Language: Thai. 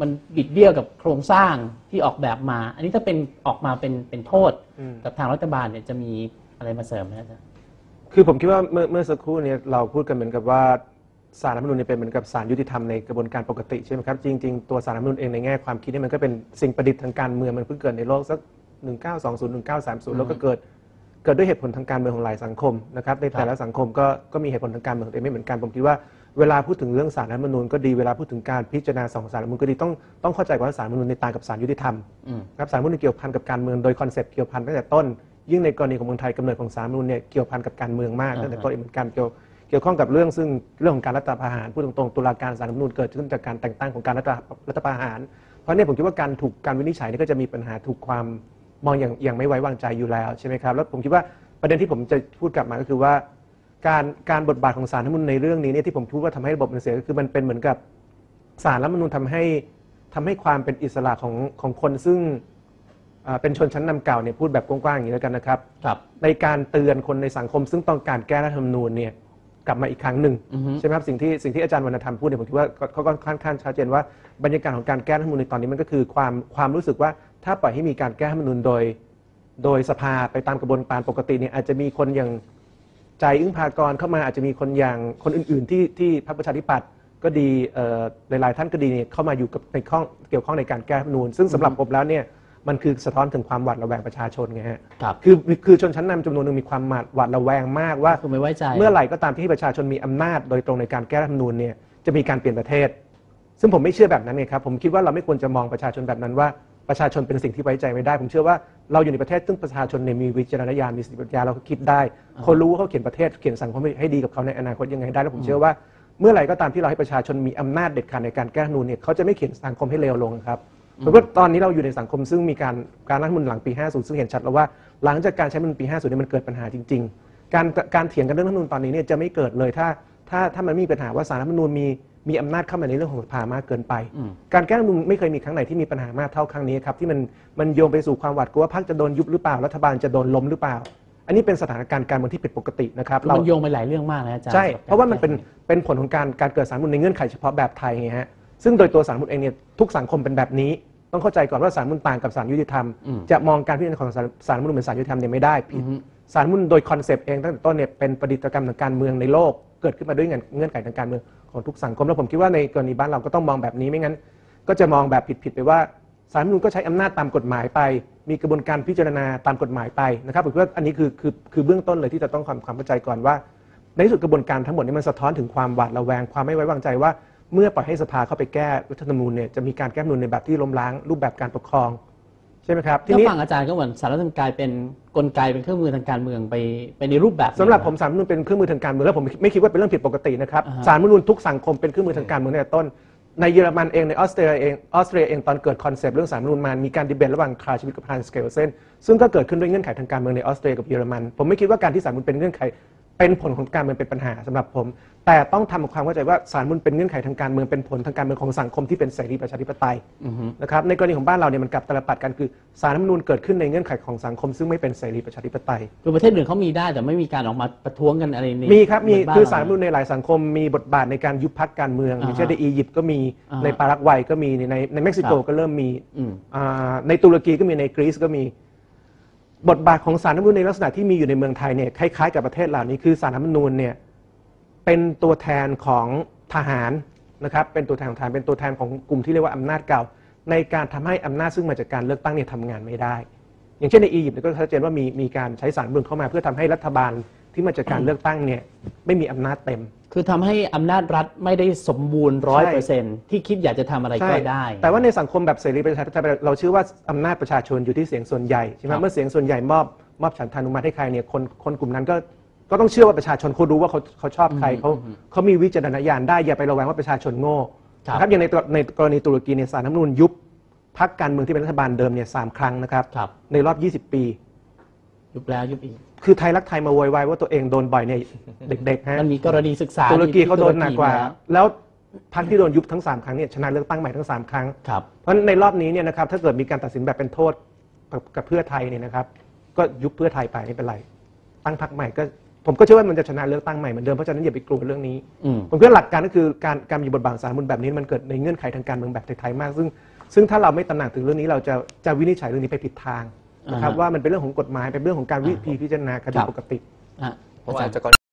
มันบิดเบี้ยวกับโครงสร้างที่ออกแบบมา อันนี้ถ้าเป็นออกมาเป็นเป็นโทษอืมกับทางรัฐบาลเนี่ยจะมีอะไรมาเสริมไหมอาจารย์คือผมคิดว่าเมื่อเมื่อสักครู่เนี้เราพูดกันเหมือนกับว่าสารรัฐธรรมนูญเนี่ยเป็นเหมือนกับสารยุติธรรมในกระบวนการปกติใช่ไหมครับจริง ๆ ตัวสารรัฐธรรมนูญเองในแง่ความคิดเนี่ยมันก็เป็นสิ่งประดิษฐ์ทางการเมืองมันเพิ่งเกิดในโลกสัก 1920 1930 แล้วก็เกิดเกิดด้วยเหตุผลทางการเมืองของหลายสังคมนะครับในแต่ละสังคมก็ก็มีเหตุผลทางการเมืองของตัวเองไม่เหมือนกันผมคิดว่า เวลาพูดถึงเรื่องสารรัฐธรรมนูญก็ดีเวลาพูดถึงการพิจารณาสองสารรัฐธรรมนูญก็ดีต้องต้องเข้าใจก่อนว่าสารรัฐธรรมนูญในต่างกับสารยุติธรรมครับสารรัฐธรรมนูญเกี่ยวพันกับการเมืองโดยคอนเซปต์เกี่ยวพันตั้งแต่ต้น ยิ่งในกรณีของเมืองไทยกำเนิดของสารรัฐธรรมนูญเนี่ยเกี่ยวพันกับการเมืองมากตั้งแต่ต้นเหมือนกันเกี่ยวเกี่ยวข้องกับเรื่องซึ่งเรื่องของการรัฐประหารพูดตรงๆตุลาการสารรัฐธรรมนูญเกิดขึ้นจากการแต่งตั้งของการรัฐรัฐประหาร เพราะเนี่ยผมคิดว่าการถูกการวินิจฉัยนี่ก็จะมีปัญหาถูกความมองอย่างอย่างไม่ไว้วางใจอยู่แล้วใช่ไหมครับแล้วผมคิดว่าประเด็นที่ผมจะพูดกลับมาก็คือว่า การการบทบาทของสารรัฐธรรมนูญในเรื่องนี้เนี่ยที่ผมพูดว่าทำให้ระบบมันเสียก็คือมันเป็นเหมือนกับสารรัฐธรรมนูญทำให้ทำให้ความเป็นอิสระของของคนซึ่งอ่าเป็นชนชั้นนำเก่าเนี่ยพูดแบบกว้างๆอย่างนี้แล้วกันนะครับครับ ในการเตือนคนในสังคม ซึ่งต้องการแก้รัฐธรรมนูญเนี่ยกลับมาอีกครั้งหนึ่งอือฮึใช่ไหมครับสิ่งที่สิ่งที่อาจารย์วรรณธรรมพูดเนี่ยผมคิดว่าเขาเขาก็ค่อนข้างชัดเจนว่าบรรยากาศของการแก้รัฐธรรมนูญในตอนนี้มันก็คือความความรู้สึกว่าถ้าปล่อยให้มีการแก้รัฐธรรมนูญโดย โดยสภาไปตามกระบวนการปกติเนี่ยอาจจะมีคนอย่าง ใจอึ้งพากรเข้ามาอาจจะมีคนอย่างคนอื่น ๆ ที่ที่พรรคประชาธิปัตย์ก็ดีเอ่อหลาย ๆ ท่านก็ดีเนี่ยเข้ามาอยู่กับในข้องเกี่ยวข้องในการแก้รัฐธรรมนูญซึ่งสำหรับผมแล้วเนี่ยมันคือสะท้อนถึงความหวาดระแวงประชาชนไงฮะครับคือคือชนชั้นนำจำนวนหนึ่งมีความหวาดหวาดระแวงมากว่าคือไม่ไว้ใจเมื่อไหร่ก็ตามที่ประชาชนมีอำนาจโดยตรงในการแก้รัฐธรรมนูญเนี่ยจะมีการเปลี่ยนประเทศ ซึ่งผมไม่เชื่อแบบนั้นไงครับผมคิดว่าเราไม่ควรจะมองประชาชนแบบนั้นว่า ประชาชนเป็นสิ่งที่ไว้ใจไม่ได้ ผมเชื่อว่าเราอยู่ในประเทศซึ่งประชาชนเนี่ยมีวิจารณญาณมีสติปัญญาเราก็คิดได้เขารู้ว่าเขาเขียนประเทศเขียนสังคมให้ดีกับเขาในอนาคตยังไงได้แล้วผมเชื่อว่าเมื่อไหร่ก็ตามที่เราให้ประชาชนมีอำนาจเด็ดขาดในการแก้รัฐธรรมนูญเนี่ยเขาจะไม่เขียนสังคมให้เลวลงครับเพราะว่าตอนนี้เราอยู่ในสังคมซึ่งมีการการรัฐธรรมนูญหลังปี 50 ซึ่งเห็นชัดแล้วว่าหลังจากการใช้รัฐธรรมนูญปี 50เนี่ยมันเกิดปัญหาจริง ๆ การการเถียงกันเรื่องรัฐธรรมนูญตอนนี้เนี่ยจะไม่เกิดเลยถ้าถ้าถ้ามันไม่มีปัญหาว่าสารรัฐธรรมนูญมี มีอำนาจเข้ามาในเรื่องของสภามากเกินไปอืมการแก้รัฐธรรมนูญไม่เคยมีครั้งไหนที่มีปัญหามากเท่าครั้งนี้ครับที่มันมันโยงไปสู่ความหวาดกลัวว่าพรรคจะโดนยุบหรือเปล่ารัฐบาลจะโดนล้มหรือเปล่า อันนี้เป็นสถานการณ์การเมืองที่ผิดปกตินะครับคือมันโยงไปหลายเรื่องมากนะอาจารย์ใช่สำหบเพราะว่ามันกเป็นเป็นผลของการการเกิดสารรัฐธรรมนูญในเงื่อนไขเฉพาะแบบไทยไงฮะซึ่งโดยตัวสารรัฐธรรมนูญเองเนี่ยทุกสังคมเป็นแบบนี้ ต้องเข้าใจก่อนว่าสารรัฐธรรมนูญต่างกับสารยุติธรรมอืมจะมองการพิจารณาของสารสารรัฐธรรมนูญเหมือนสารยุติธรรมเนี่ยไม่ได้ผิอืดอฮึสารรัฐธรรมนูญโดยคอนเซปต์เองตั้งแต่ต้นเนี่ยเป็นประดิษฐกรรมทางการเมืองในโลก เกิดขึ้นมาด้วยเงื่อนเงื่อนไขทางการเมืองของทุกสังคม แล้วผมคิดว่าในกรณีบ้านเราก็ต้องมองแบบนี้ไม่งั้น ก็จะมองแบบผิดๆไปว่าสารรัฐธรรมนูญก็ใช้อำนาจตามกฎหมายไป มีกระบวนการพิจารณาตามกฎหมายไปนะครับผมคิดว่าอันนี้คือคือคือเบื้องต้นเลยที่จะต้องความความเข้าใจก่อนว่า ในที่สุดกระบวนการทั้งหมดนี้มันสะท้อนถึงความหวาดระแวงความไม่ไว้วางใจว่า เมื่อปล่อยให้สภาเข้าไปแก้รัฐธรรมนูญเนี่ยจะมีการแก้รัฐธรรมนูญในแบบที่ล้มล้างรูปแบบการปกครอง ใช่ไหมครับทีถ้านี้ฟังอาจารย์ก็เหมือนสารรัฐธรรมนูญกลายเป็นกลไกเป็นเครื่องมือทางการเมืองไปไปในรูปแบบนึ่ง สำหรับผมสารรัฐธรรมนูญเป็นเครื่องมือทางการเมืองแล้วผมไม่คิดว่าเป็นเรื่องผิดปกตินะครับอ่าฮะ สารรัฐธรรมนูญทุกสังคมเป็นเครื่องมือทางการเมืองตั้งแต่ต้น ในเยอรมันเองในออสเตรเลียเองออสเตรเลียเองตอนเกิดคอนเซปต์เรื่องสารรัฐธรรมนูญมามีการดิเบตระหว่างคาชีวิตกับพานสเกลเซนซึ่งก็เกิดขึ้นด้วยเงื่อนไขทางการเมืองในออสเตรเลียกับเยอรมันผมไม่คิดว่าการที่สารรัฐธรรมนูญเป็นเงื่อนไข เป็นผลของการเมืองเป็นปัญหาสำหรับผม แต่ต้องทำความเข้าใจว่าสารรัฐธรรมนูญเป็นเงื่อนไขทางการเมืองเป็นผลทางการเมืองของสังคมที่เป็นเสรีประชาธิปไตยอือฮึนะครับในกรณีของบ้านเราเนี่ยมันกลับตลปัดกันคือสารรัฐธรรมนูญเกิดขึ้นในเงื่อนไขของสังคม ซึ่งไม่เป็นเสรีประชาธิปไตย คือประเทศอื่นเขามีได้แต่ไม่มีการออกมาประท้วงกันอะไรนี่มีครับมีเหนานคือสารรัฐธรรมเนูญในหลายสังคมมีบทบาทในการยุบพักการเมืองออ่าฮะย่างเช่นในอียิปต์ก็มีอ่าฮะในปารากวัยก็มีในในเม็กซิโกครับก็เริ่มมีอืมอ่าในตุรกีก็มีในกรีซก็มี บทบาทของสารรัฐมนูญในลักษณะที่มีอยู่ในเมืองไทยเนี่ยคล้ายๆกับประเทศเหล่านี้คือสารรัฐมนูญเนี่ยเป็นตัวแทนของทหารนะครับเป็นตัวแทนของทหารเป็นตัวแทนของกลุ่มที่เรียกว่าอำนาจเก่า ในการทำให้อำนาจซึ่งมาจากการเลือกตั้งเนี่ยทำงานไม่ได้ อย่างเช่นในอียิปต์ก็ชัดเจนว่ามีมีการใช้สารรัฐมนูญเข้ามาเพื่อทำให้รัฐบาล ที่มาจากการเลือกตั้งเนี่ยไม่มีอำนาจเต็ม คือทำให้อำนาจรัฐไม่ได้สมบูรณ์ร้อยเปอร์เซ็นที่คิดอยากจะทำอะไรก็ได้ แต่ว่าในสังคมแบบเสรีประชาธิปไตยเราเชื่อว่าอำนาจประชาชนอยู่ที่เสียงส่วนใหญ่ใช่ไหมครับ เมื่อเสียงส่วนใหญ่มอบมอบฉันทานุมัติให้ใครเนี่ยคนคนกลุ่มนั้นก็ก็ต้องเชื่อว่าประชาชนเขารู้ว่าเขาเขาชอบใครเขาเขามีวิจารณญาณได้อย่าไประแวงว่าประชาชนโง่ครับนะครับอย่างในตัวในกรณีตุรกีเนี่ยสารรัฐธรรมนูญยุบพรรคการเมืองที่เป็นรัฐบาลเดิมเนี่ยสามครั้งนะครับครับ ในรอบ 20 ปี ยุบแล้วยุบอีก คือไทยรักไทยมาโวยวายว่าตัวเองโดนบ่อยเนี่ยเด็กๆฮะมันมีกรณีศึกษาตุรกีเขาโดนหนักกว่า แล้วพรรคที่โดนยุบทั้งสามครั้งเนี่ยชนะเลือกตั้งใหม่ทั้งสามครั้งครับเพราะในรอบนี้เนี่ยนะครับถ้าเกิดมีการตัดสินแบบเป็นโทษกับเพื่อไทยเนี่ยนะครับ ก็ยุบเพื่อไทยไปไม่เป็นไรตั้งพรรคใหม่ก็ผมก็เชื่อว่ามันจะชนะเลือกตั้งใหม่เหมือนเดิมเพราะฉะนั้นอย่าไปกลัวเรื่องนี้ ผมคิดหลักการก็คือการการมีบทบาทสารมุนแบบนี้มันเกิดในเงื่อนไขทางการเมืองแบบไทยๆมาก ซึ่งซึ่งถ้าเราไม่ตระหนักถึงเรื่องนี้เราจะจะวินิจฉัยเรื่องนี้ไปผิดทาง นะครับว่ามันเป็นเรื่องของกฎหมายเป็นเรื่องของการวิธีพิจารณาคดีปกติอะาจารย์ จากร